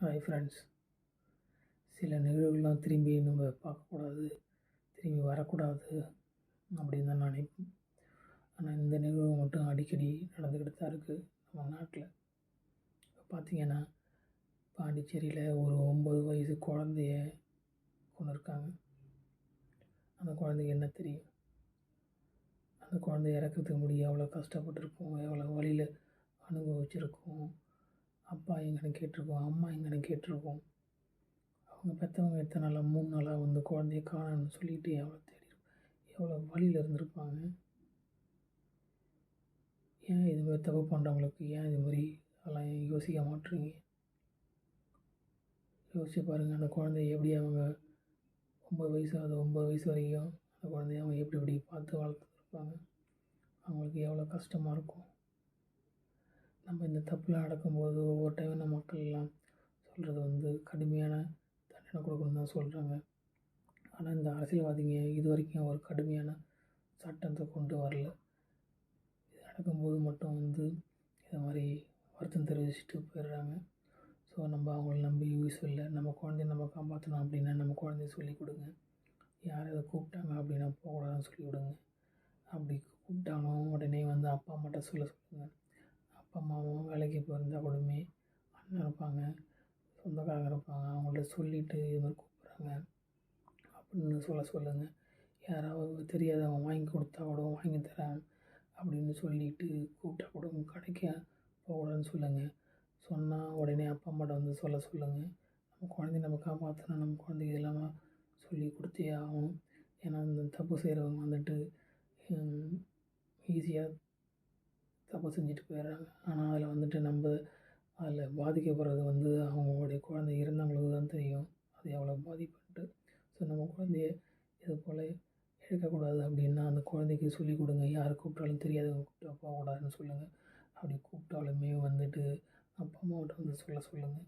Hi friends சில நிகழ்வுகள்லாம் திரும்பி நம்ம பார்க்கக்கூடாது திரும்பி வரக்கூடாது அப்படின்னு தான் நினைப்போம் ஆனால் இந்த நிகழ்வு மட்டும் அடிக்கடி நடந்துக்கிட்டு தான் இருக்குது நம்ம நாட்டில். இப்போ பார்த்தீங்கன்னா பாண்டிச்சேரியில் ஒரு ஒம்பது வயசு குழந்தைய கொண்டு இருக்காங்க அந்த குழந்தைக்கு என்ன தெரியும்? அந்த குழந்தை இறக்கிறதுக்கு முடிய எவ்வளோ கஷ்டப்பட்டுருக்கும் எவ்வளோ வழியில் அனுபவிச்சிருக்கும் அப்பா எங்கன்னு கேட்டிருக்கோம் அம்மா எங்கன்னு கேட்டிருக்கோம். அவங்க பெற்றவங்க எத்தனை நாளாக மூணு நாளாக வந்து குழந்தைய காணணும்னு சொல்லிட்டு எவ்வளோ தேடி எவ்வளோ வழியில் இருந்திருப்பாங்க. ஏன் இது மாதிரி தப்பு பண்ணுறவங்களுக்கு ஏன் இது மாதிரி அதெல்லாம் யோசிக்க மாட்றீங்க யோசிச்சு பாருங்கள் அந்த குழந்தைய எப்படி அவங்க ஒம்பது வயசு அது ஒம்பது வயசு வரைக்கும் அந்த குழந்தைய அவங்க எப்படி எப்படி பார்த்து வளர்த்துருப்பாங்க. அவங்களுக்கு எவ்வளோ கஷ்டமாக இருக்கும். நம்ம இந்த தப்புலாம் நடக்கும்போது ஒவ்வொரு டைம் நம்ம மக்கள் எல்லாம் சொல்கிறது வந்து கடுமையான தண்டனை கொடுக்கணும்னு தான் சொல்கிறாங்க ஆனால் இந்த அரசியல்வாதிங்க இது வரைக்கும் ஒரு கடுமையான சட்டத்தை கொண்டு வரல. இது நடக்கும்போது மட்டும் வந்து இது மாதிரி வருத்தம் தெரிவிச்சுட்டு போயிடுறாங்க. ஸோ நம்ம அவங்கள நம்பி யூஸ் இல்லை. நம்ம குழந்தைய நம்ம காப்பாற்றணும் அப்படின்னா நம்ம குழந்தைய சொல்லிக் கொடுங்க. யார் அதை கூப்பிட்டாங்க அப்படின்னா போகக்கூடாதுன்னு சொல்லி விடுங்க அப்படி கூப்பிட்டாலும் உடனே வந்து அப்பா அம்மாட்ட சொல்ல சொல்லுங்கள் அப்பா அம்மாவும் வேலைக்கு போயிருந்தால் கூடமே அண்ணன் இருப்பாங்க சொந்தக்காரங்க இருப்பாங்க அவங்கள்ட்ட சொல்லிவிட்டு இது மாதிரி கூப்பிட்றாங்க. அப்படின்னு சொல்ல சொல்லுங்கள் யாராவது தெரியாதவங்க வாங்கி கொடுத்தா கூட வாங்கி தரேன் அப்படின்னு சொல்லிவிட்டு கூப்பிட்டா கூட உங்கள் கடைக்கு போகக்கூடாதுன்னு சொல்லுங்கள் சொன்னால் உடனே அப்பா அம்மாட்ட வந்து சொல்ல சொல்லுங்கள் நம்ம குழந்தைய நம்ம காப்பாற்றணும் நம்ம குழந்தைக்கு இதெல்லாம் சொல்லி கொடுத்தே ஆகணும். ஏன்னா இந்த தப்பு செய்கிறவங்க வந்துட்டு ஈஸியாக தப்பு செஞ்சுட்டு போயிடுறாங்க. ஆனால் அதில் வந்துட்டு நம்ம அதில் பாதிக்கப்படுறது வந்து அவங்களுடைய குழந்தை இறந்தவங்களுக்கு தான் தெரியும். அது எவ்வளோ பாதிப்பட்டு ஸோ நம்ம குழந்தைய இது போல் எடுக்கக்கூடாது அப்படின்னா அந்த குழந்தைக்கு சொல்லிக் கொடுங்க. யார் கூப்பிட்டாலும் தெரியாதவங்க கூப்பிட்டா போகக்கூடாதுன்னு சொல்லுங்கள் அப்படி கூப்பிட்டாலுமே வந்துட்டு அப்பா அம்மாவிட்ட வந்து சொல்ல சொல்லுங்கள்